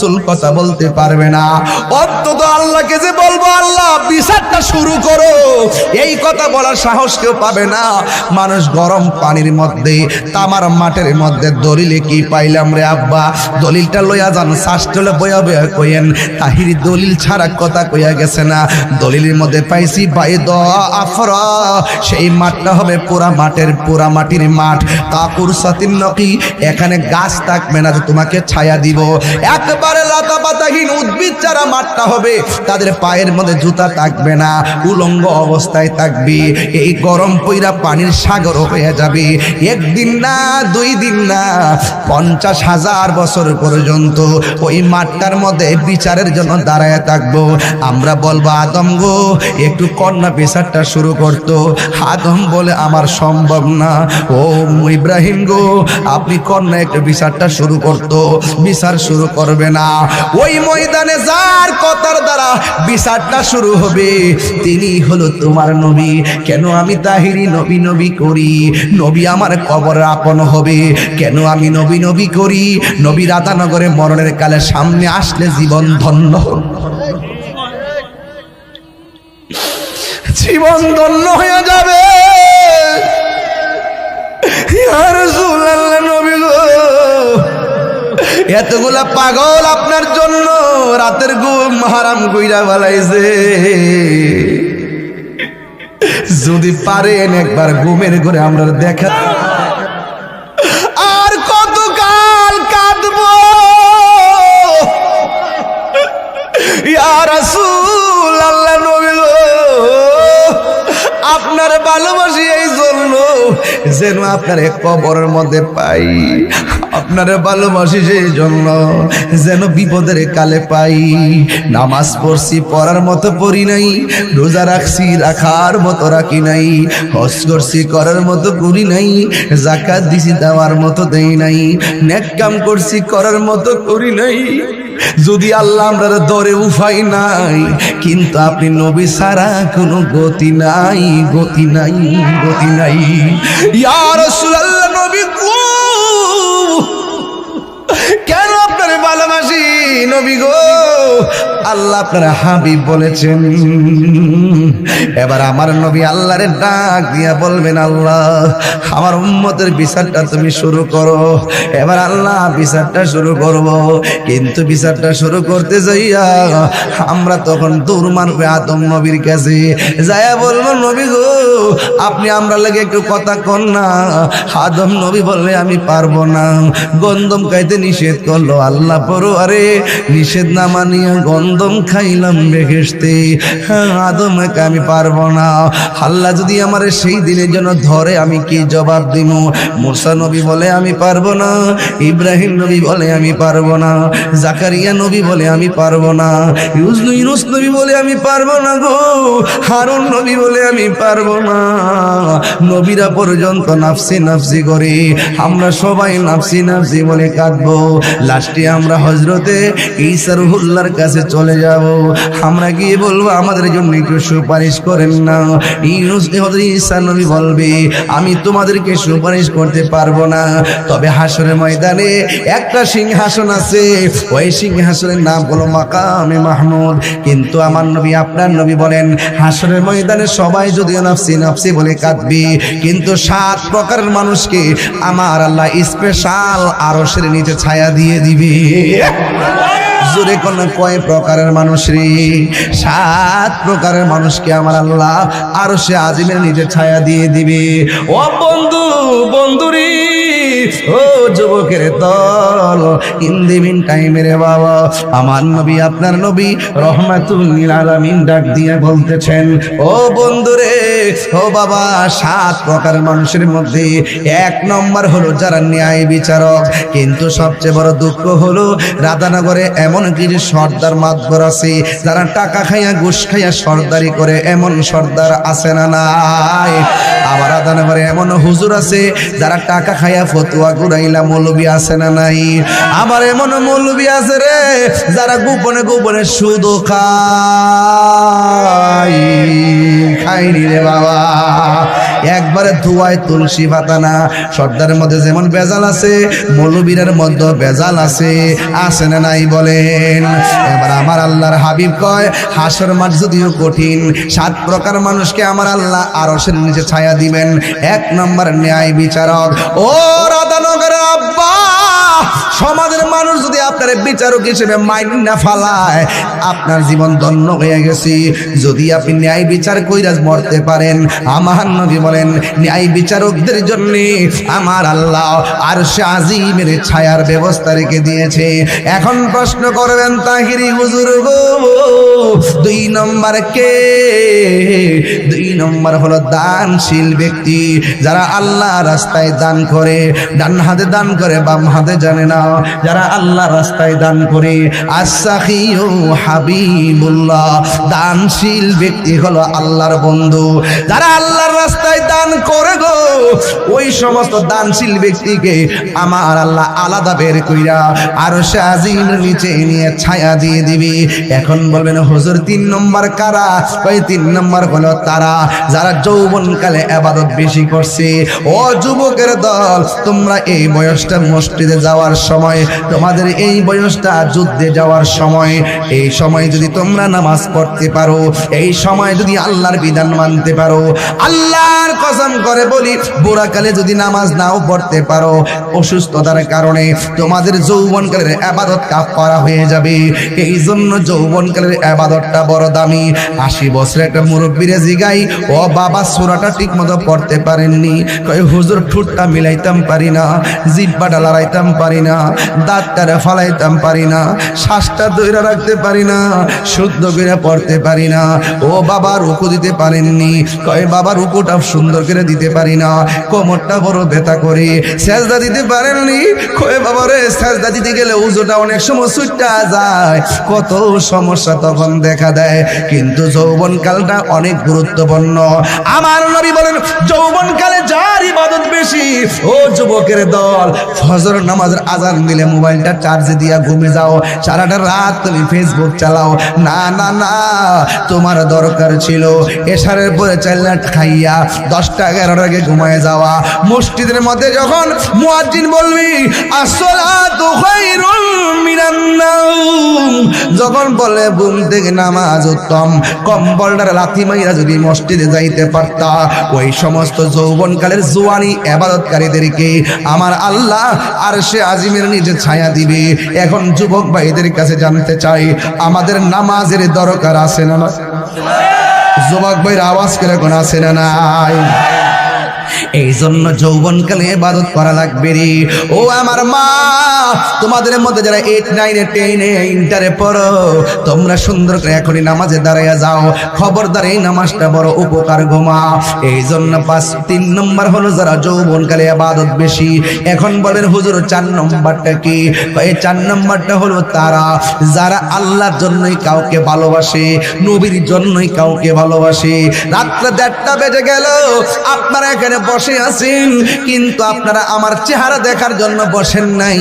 রসুল কথা বলতে পারবে না। অন্তত আল্লাহকে যে বলব, আল্লাহ বিচারটা শুরু করো। এই কথা বলার সাহস কেউ পাবে না। মানুষ গরম পানির মধ্যে, তামার মাঠের মধ্যে দলিলে কি পাইলাম রে আব্বা? দলিলটা লইয়া যান, শাস্ত্রলে বয়া বয়া কইেন তাহিরি দলিল ছাড়া কথা কইয়া গেছে না। দলিলের মধ্যে পাইছি বাই দ আফরা। সেই মাঠটা হবে পুরা মাঠের পুরা মাটির মাঠ। কাকুর সাতিন নকি, এখানে গাছ থাকবে না যে তোমাকে ছায়া দিব। একবারে লতা পাতাহীন উদ্ভিদ ছাড়া মাঠটা হবে, তাদের পায়ের মধ্যে জুতা থাকবে না, উলঙ্গ অবস্থায় থাকবে। এই গরম পইরা পানির সাগর হয়ে যাবে। একদিন না, দুই দিন না, পঞ্চাশ হাজার বছর পর্যন্ত ওই মাঠটার মধ্যে বিচারের জন্য দাঁড়ায় থাকব। আমরা বলব, আদম গো, একটু কন্যা বিচারটা শুরু করতো। আদম বলে, আমার সম্ভব না। ও ইব্রাহিম গো, আপনি কন্যা একটু বিচারটা শুরু করতো। বিচার শুরু করবে না। ওই ময়দানে যার কথার দ্বারা বিচারটা শুরু হবে, তিনি হলো তোমার নবী। কেন আমি তাহিরি নবী নবী করি? নবী আমার কবর আপন হবে। কেন আমি নবী নবী করি? নবী রাধানগরে মরণের কালে সামনে আসলে জীবন ধন্য জীবন ধন্য হয়ে এতগুলা পাগল আপনার জন্য রাতের ঘুম হারাম কইরা বালাইছে যদি পারেন একবার ঘুমের ঘরে আমরা দেখা আর কত কাল কাঁদবো? ইয়া রাসূল আল্লাহ নবী গো, আপনার ভালোবাসি এই জন্য যেন আপনার এক কবরের মধ্যে পাই। আপনার ভালোবাসি সেই জন্য, যেন বিপদের কালে পাই। নামাজ পড়ছি, পড়ার মতো পড়ি নাই, রোজা রাখছি, রাখার মতো রাখি নাই, হজ করছি, করার মতো করি নাই জাকাত দিছি, দেওয়ার মতো দেই নাই, নেক কাম করছি, করার মতো করি নাই। যদি আল্লাহ আমরা দরে উফাই নাই, কিন্তু আপনি নবী সারা কোনো গতি নাই গতি নাই গতি নাই। ইয়া রাসূলুল্লাহ, নবী গো আল্লাহ আপনার হাবিব বলেছেন। এবার আমার নবী আল্লাহরে ডাক দিয়া বলবেন, আল্লাহ, আমার উম্মতের বিচারটা তুমি শুরু করো। এবার আল্লাহ বিচারটা শুরু করব। কিন্তু বিচারটা শুরু করতে যাইয়া আমরা তখন দূর মারবে আদম নবীর কাছে। যাইয়া বলব, নবী গো, আপনি আমরা লাগে একটু কথা কন না। আদম নবী বললে, আমি পারব না। গন্ধম খাইতে নিষেধ করল, আল্লাহ পড়ো আরে নিষেধ না মানিয়া গন্ধম খাইলাম বেহেসতে আদমকে আমি পারব না। আল্লাহ যদি আমার সেই দিনের জন্য ধরে, আমি কি জবাব দিব মুসা নবী বলে, আমি পারব না। ইব্রাহিম নবী বলে, আমি পারব না। জাকারিয়া নবী বলে, আমি পারব না। ইউজনু নবী বলে, আমি পারব না গো। হারুন নবী বলে, আমি পারব না। নবীরা পর্যন্ত নাফসি নাফসি করে। আমরা সবাই নাফসি নাফসি বলে কাঁদবো। লাস্টে আমরা হজরতে ঈসারুল্লাহর কাছে চলে যাব। আমরা গিয়ে বলব? আমাদের জন্য একটু সুপারিশ করেন না। ইউনুস ঈসা নবী বলবে, আমি তোমাদেরকে সুপারিশ করতে পারব না। তবে হাসরের ময়দানে একটা সিংহাসন আছে। ওই সিংহাসনের নাম হলো মাকামে মাহমুদ। কিন্তু আমার নবী, আপনার নবী বলেন হাসরের ময়দানে সবাই যদিও নাফসি নাফসি বলে কাঁদবে। কিন্তু সাত প্রকারের মানুষকে আমার আল্লাহ স্পেশাল আরশের নিচে ছায়া দিয়ে দিবে। জোরে কোন কয় প্রকারের মানুষ রে? সাত প্রকারের মানুষকে আমার আল্লাহ? আরও সে আজিমের নিজের ছায়া দিয়ে দিবে। ও বন্ধু, বন্ধুরি ও যুবকের দল ইন্দিমিন টাইমের বাবা, আমার নবী, আপনার নবী রহমাতুল আলামিন ডাক দিয়ে বলতেছেন, ও বন্ধুরে, ও বাবা, সাত প্রকার মানুষের মধ্যে এক নম্বর হলো যারা ন্যায় বিচারক, কিন্তু সবচেয়ে বড় দুঃখ হলো রাধানগরে এমন কিছু সর্দার মাতবর আছে, যারা টাকা খাইয়া, ঘুষ খাইয়া সর্দারি করে, এমন সর্দার আছে না নাই? আবার রাধানগরে এমন হুজুর আছে যারা টাকা খাইয়া ফতুয়া ঘুরাইলা, মৌলবি আছে না নাই? আবার এমন মৌলবি আছে রে যারা গোপনে গোপনে সুদ খাই খাইনি রে বাবা। একবারে ধুয়ায় তুলসী পাতা না সর্দারের মধ্যে যেমন বেজাল আছে, মৌলবীরের মধ্যে বেজাল আছে। আছে না নাই বলেন? এবার আমার আল্লাহর হাবিব কয়, হাসর মাঠ যদিও কঠিন, সাত প্রকার মানুষকে আমার আল্লাহ আরশের নিচে ছায়া দিবেন। এক নম্বর ন্যায় বিচারক। ও রাধানগরের আব্বা, সমাজের মানুষ যদি আপনার বিচারক হিসেবে মাইন না ফালায়। আপনার জীবন ধন্য হয়ে গেছে। যদি আপনি ন্যায় বিচার কইরাজ মরতে পারেন, আমার নবী বলেন, ন্যায় বিচারকদের জন্য আমার আল্লাহ আর আজিমের ছায়ার ব্যবস্থা রেখে দিয়েছে। এখন প্রশ্ন করবেন, তাহিরি হুজুর গো, দুই নম্বর কে? নম্বর হলো দানশীল ব্যক্তি, যারা আল্লাহ রাস্তায় দান করে, ডান হাতে দান করে, বাম হাতে জানে না। যারা আল্লাহ রাস্তায় দান করে হাবিবুল্লাহ। দানশীল ব্যক্তি হলো আল্লাহর বন্ধু। যারা আল্লাহর রাস্তায় দান করে গো, ওই সমস্ত দানশীল ব্যক্তিকে আমার আল্লাহ আলাদা বের কইরা আর সে আজিমের নিচে নিয়ে ছায়া দিয়ে দিবি। এখন বলবেন, হুজুর, তিন নম্বর কারা? ওই তিন নম্বর হলো তারা। যারা যৌবনকালে আবাদত বেশি করছে, ও যুবকের দল, তোমরা এই বয়সটা মসজিদে যাওয়ার সময়, তোমাদের এই বয়সটা যুদ্ধে যাওয়ার সময়, এই সময় যদি তোমরা নামাজ পড়তে পারো, এই সময় যদি আল্লাহর বিধান মানতে পারো, আল্লাহর কসম করে বলি, বুড়াকালে যদি নামাজ নাও পড়তে পারো, অসুস্থতার কারণে তোমাদের যৌবনকালের আবাদত করা হয়ে যাবে। এই জন্য যৌবনকালের আবাদতটা বড় দামি। আশি বছরের একটা মুরব্বীরে জিগাই ও বাবা, সুরাটা ঠিক মতো পড়তে পারেননি। কয়, হুজুর, ঠুটটা মিলাইতাম পারি না, জিব্বাটা লড়াইতাম পারি না, দাঁতটারে ফালাইতাম পারি না, শ্বাসটা দৈরা রাখতে পারি না, শুদ্ধ করে পড়তে পারি না। ও বাবা, রুকু দিতে পারেননি, কয়, বাবা, রুকুটা সুন্দর করে দিতে পারি না, কোমরটা বড় ব্যথা করে, সেজদা দিতে পারেননি। কয়, বাবা রে, সেজদা দিতে গেলে উজোটা অনেক সময় সুইটা যায়, কত সমস্যা তখন দেখা দেয়। কিন্তু যৌবন কালটা অনেক গুরুত্বপূর্ণ। আমার নবী বলেন যৌবন কালে যার ইবাদত বেশি, ও যুবকের দল, ফজর নামাজের আজান দিলে মোবাইলটা চার্জে দিয়া ঘুমে যাও। সারাটা রাত তুমি ফেসবুক চালাও। না না না, তোমার দরকার ছিল এশারের পরে চাইলা খাইয়া দশটা এগারোটার আগে ঘুমায় যাওয়া। মসজিদের মধ্যে যখন মুয়াজ্জিন বলবি মিনান নাওম, যখন বলে ঘুম থেকে নামাজ উত্তম, কম্বলটার লাথি মাইরা যদি মসজিদে যাইতে পারতা। ওই সমস্ত যৌবনকালের জোয়ানি আবাদতকারীদেরকে আমার আল্লাহ আর সে আজিমের নিজে ছায়া দিবে। এখন যুবক ভাইদের কাছে জানতে চাই, আমাদের নামাজের দরকার আছে না? যুবক ভাইয়ের আওয়াজ কেরকম আছে না নাই? এই জন্য যৌবনকালে ইবাদত করা লাগবে রে। ও আমার মা, তোমাদের মধ্যে যারা এইট নাইনে টেনে ইন্টারে পড়ো তোমরা সুন্দর করে এখনই নামাজে দাঁড়াইয়া যাও। খবরদার এই নামাজটা বড় উপকার ঘুমা এই জন্য পাঁচ, তিন নম্বর হলো যারা যৌবনকালে আবাদত বেশি, এখন বলেন হুজুর চার নম্বরটা কি? এই চার নম্বরটা হলো তারা যারা আল্লাহর জন্যই কাউকে ভালোবাসে, নবীর জন্যই কাউকে ভালোবাসে। রাত্রে দেড়টা বেজে গেল, আপনারা এখানে বসে আছেন, কিন্তু আপনারা আমার চেহারা দেখার জন্য বসেন নাই,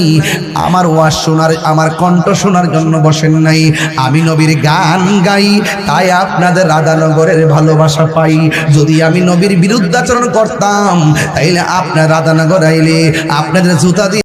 আমার ওয়াজ শোনার, আমার কণ্ঠ শোনার জন্য বসেন নাই। আমি নবীর গান গাই, তাই আপনাদের রাধানগরের ভালোবাসা পাই। যদি আমি নবীর বিরুদ্ধাচরণ করতাম, তাইলে আপনার রাধানগর আইলে আপনাদের জুতা দিয়ে